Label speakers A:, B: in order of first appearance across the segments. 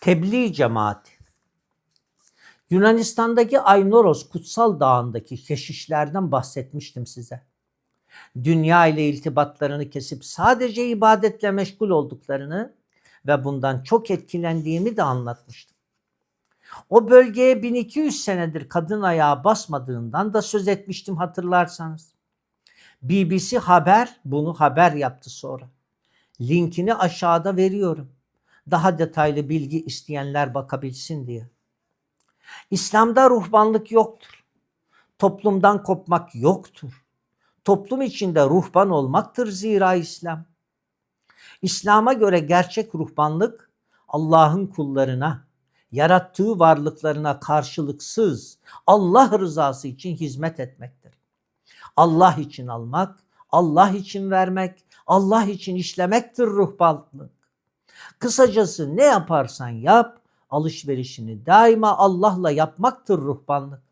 A: Tebliğ cemaati. Yunanistan'daki Aynoros Kutsal Dağı'ndaki keşişlerden bahsetmiştim size. Dünya ile iltibatlarını kesip sadece ibadetle meşgul olduklarını ve bundan çok etkilendiğimi de anlatmıştım. O bölgeye 1200 senedir kadın ayağı basmadığından da söz etmiştim hatırlarsanız. BBC Haber bunu haber yaptı sonra. Linkini aşağıda veriyorum. Daha detaylı bilgi isteyenler bakabilsin diye. İslam'da ruhbanlık yoktur. Toplumdan kopmak yoktur. Toplum içinde ruhban olmaktır zira İslam. İslam'a göre gerçek ruhbanlık Allah'ın kullarına, yarattığı varlıklarına karşılıksız Allah rızası için hizmet etmektir. Allah için almak, Allah için vermek, Allah için işlemektir ruhbanlık. Kısacası ne yaparsan yap, alışverişini daima Allah'la yapmaktır ruhbanlık.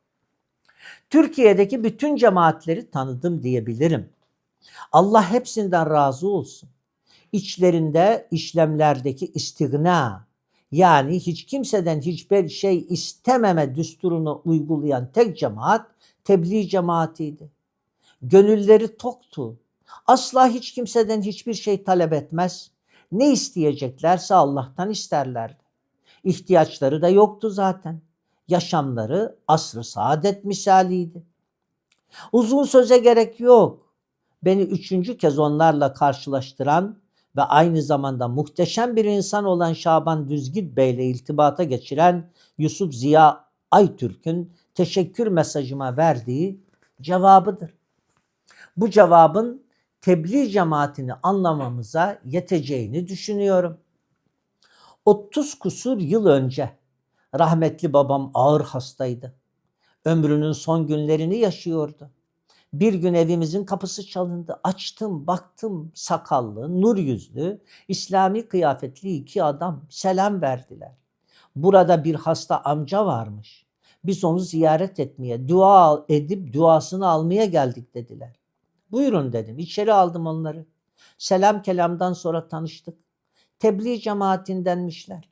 A: Türkiye'deki bütün cemaatleri tanıdım diyebilirim. Allah hepsinden razı olsun. İçlerinde işlemlerdeki istigna yani hiç kimseden hiçbir şey istememe düsturunu uygulayan tek cemaat tebliğ cemaatiydi. Gönülleri toktu. Asla hiç kimseden hiçbir şey talep etmez. Ne isteyeceklerse Allah'tan isterlerdi. İhtiyaçları da yoktu zaten. Yaşamları asr-ı saadet misaliydi. Uzun söze gerek yok. Beni üçüncü kez onlarla karşılaştıran ve aynı zamanda muhteşem bir insan olan Şaban Düzgit Bey ile iltibata geçiren Yusuf Ziya Aytürk'ün teşekkür mesajıma verdiği cevabıdır. Bu cevabın tebliğ cemaatini anlamamıza yeteceğini düşünüyorum. 30 kusur yıl önce rahmetli babam ağır hastaydı. Ömrünün son günlerini yaşıyordu. Bir gün evimizin kapısı çalındı. Açtım, baktım sakallı, nur yüzlü, İslami kıyafetli iki adam selam verdiler. Burada bir hasta amca varmış. Biz onu ziyaret etmeye, dua edip duasını almaya geldik dediler. Buyurun dedim. İçeri aldım onları. Selam kelamdan sonra tanıştık. Tebliğ cemaatindenmişler.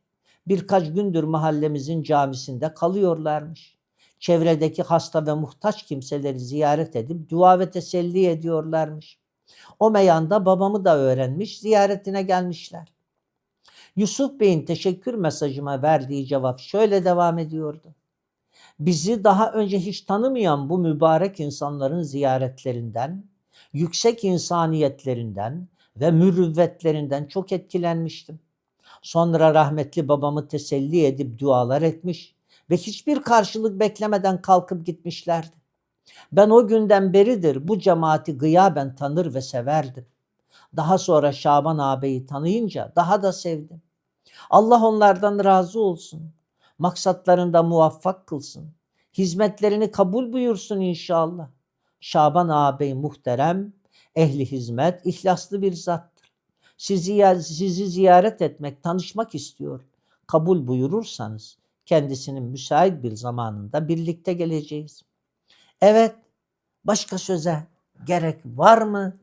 A: Birkaç gündür mahallemizin camisinde kalıyorlarmış. Çevredeki hasta ve muhtaç kimseleri ziyaret edip dua ve teselli ediyorlarmış. O meyanda babamı da öğrenmiş, ziyaretine gelmişler. Yusuf Bey'in teşekkür mesajıma verdiği cevap şöyle devam ediyordu. Bizi daha önce hiç tanımayan bu mübarek insanların ziyaretlerinden, yüksek insaniyetlerinden ve mürüvvetlerinden çok etkilenmiştim. Sonra rahmetli babamı teselli edip dualar etmiş ve hiçbir karşılık beklemeden kalkıp gitmişlerdi. Ben o günden beridir bu cemaati gıyaben tanır ve severdim. Daha sonra Şaban ağabeyi tanıyınca daha da sevdim. Allah onlardan razı olsun. Maksatlarında muvaffak kılsın. Hizmetlerini kabul buyursun inşallah. Şaban ağabey muhterem, ehli hizmet, ihlaslı bir zattır. Sizi, sizi ziyaret etmek, tanışmak istiyor. Kabul buyurursanız kendisinin müsait bir zamanında birlikte geleceğiz. Evet, başka söze gerek var mı?